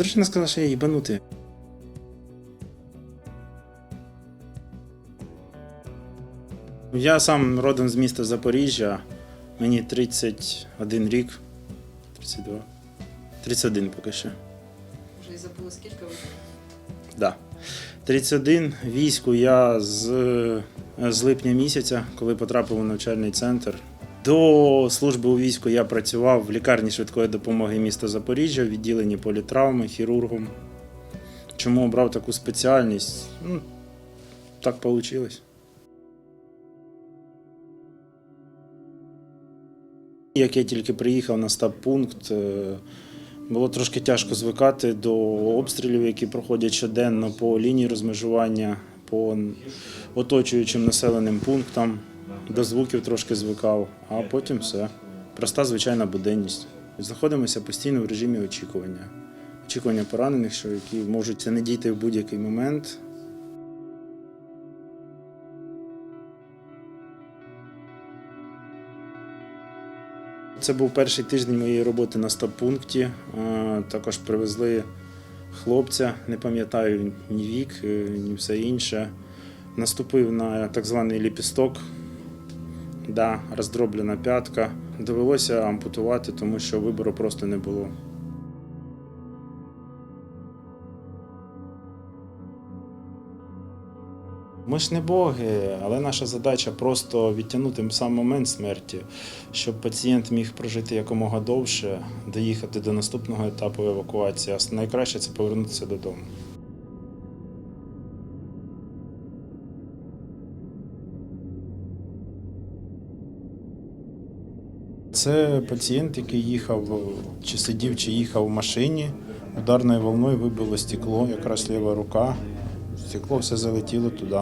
Дружина сказала, що я їбанутий. Я сам родом з міста Запоріжжя. Мені 31 рік. 32. 31 поки що. Вже і забули скільки ви. Да. 31 війську я з, з липня місяця, коли потрапив у навчальний центр. До служби у війську я працював в лікарні швидкої допомоги міста Запоріжжя, в відділенні політравми, хірургом. Чому обрав таку спеціальність? Ну, так вийшло. Як я тільки приїхав на стаб-пункт, е, було трошки тяжко звикати до обстрілів, які проходять щоденно по лінії розмежування, по оточуючим населеним пунктам. До звуків трошки звикав, а потім все. Проста звичайна буденність. Знаходимося постійно в режимі очікування. Очікування поранених, що які можуть не дійти в будь-який момент. Це був перший тиждень моєї роботи на стаб-пункті. Також привезли хлопця, не пам'ятаю ні вік, е, ні все інше. Наступив на так званий ліпісток, да, роздроблена п'ятка. Довелося ампутувати, тому що вибору просто не було. Ми ж не боги, але наша задача просто відтягнути сам момент смерті, щоб пацієнт міг прожити якомога довше, доїхати до наступного етапу евакуації. А найкраще це повернутися додому. Це пацієнт, який їхав чи сидів, чи їхав в машині. Ударною волною вибило стекло, якраз ліва рука. Стекло все залетіло туди.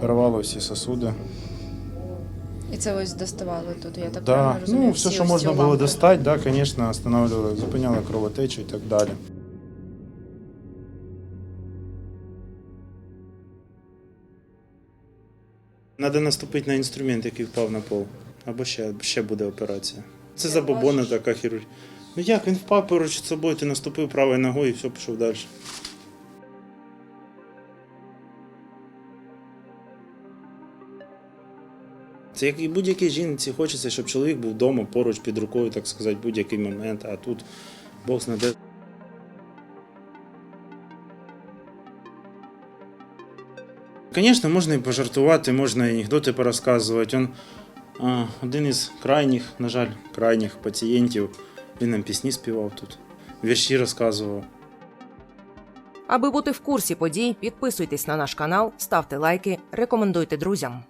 Перервало всі сосуди. І це ось доставали тут, я так Да. правильно розумію? Ну, все, що можна було достати, да, звісно, останавливали, зупиняли кровотечу і так далі. Треба наступити на інструмент, який впав на пол. Або ще, ще буде операція. Це забобона така хірургія. Ну як, він впав поруч з собою, ти наступив правою ногою і все, пішов далі. Це як і будь-якій жінці хочеться, щоб чоловік був вдома поруч під рукою, так сказати, будь-який момент, а тут Бог знаде. Звісно, можна і пожартувати, можна і анекдоти порозказувати. Он, один із крайніх, на жаль, крайніх пацієнтів, він нам пісні співав тут, вірші розказував. Аби бути в курсі подій, підписуйтесь на наш канал, ставте лайки, рекомендуйте друзям.